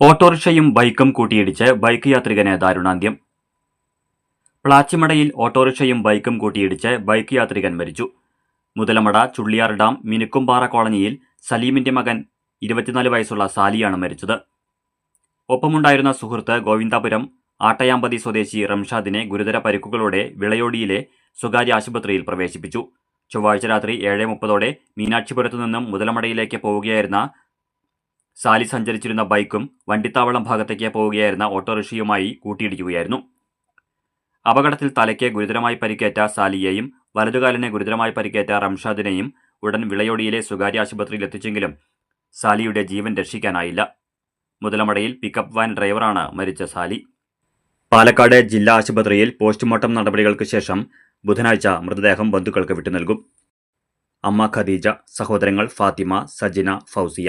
ഓട്ടോറിക്ഷയും ബൈക്കും കൂട്ടിയിടിച്ച് ബൈക്ക് യാത്രികന് ദാരുണാന്ത്യം. പ്ലാച്ചിമടയിൽ ഓട്ടോറിക്ഷയും ബൈക്കും കൂട്ടിയിടിച്ച് ബൈക്ക് യാത്രികൻ മരിച്ചു. മുതലമട ചുള്ളിയാർ ഡാം മിനുക്കുംപാറ കോളനിയിൽ സലീമിന്റെ മകൻ ഇരുപത്തിനാല് വയസ്സുള്ള സാലിയാണ് മരിച്ചത്. ഒപ്പമുണ്ടായിരുന്ന സുഹൃത്ത് ഗോവിന്ദാപുരം ആട്ടയാമ്പതി സ്വദേശി റംഷാദിനെ ഗുരുതര പരിക്കുകളോടെ വിളയോടിയിലെ സ്വകാര്യ ആശുപത്രിയിൽ പ്രവേശിപ്പിച്ചു. ചൊവ്വാഴ്ച രാത്രി ഏഴ് മുപ്പതോടെ മീനാക്ഷിപുരത്തു നിന്നും മുതലമടയിലേക്ക് പോവുകയായിരുന്ന സാലി സഞ്ചരിച്ചിരുന്ന ബൈക്കും വണ്ടിത്താവളം ഭാഗത്തേക്ക് പോവുകയായിരുന്ന ഓട്ടോറിക്ഷയുമായി കൂട്ടിയിടിക്കുകയായിരുന്നു. അപകടത്തിൽ തലയ്ക്ക് ഗുരുതരമായി പരിക്കേറ്റ സാലിയെയും വലതുകാലിന് ഗുരുതരമായി പരിക്കേറ്റ റംഷാദിനെയും ഉടൻ വിളയോടിയിലെ സ്വകാര്യ ആശുപത്രിയിൽ എത്തിച്ചെങ്കിലും സാലിയുടെ ജീവൻ രക്ഷിക്കാനായില്ല. മുതലമടയിൽ പിക്കപ്പ് വാൻ ഡ്രൈവറാണ് മരിച്ച സാലി. പാലക്കാട് ജില്ലാ ആശുപത്രിയിൽ പോസ്റ്റ്മോർട്ടം നടപടികൾക്ക് ശേഷം ബുധനാഴ്ച മൃതദേഹം ബന്ധുക്കൾക്ക് വിട്ടു നൽകും അമ്മ ഖദീജ സഹോദരങ്ങൾ ഫാത്തിമ സജിന ഫൗസിയ.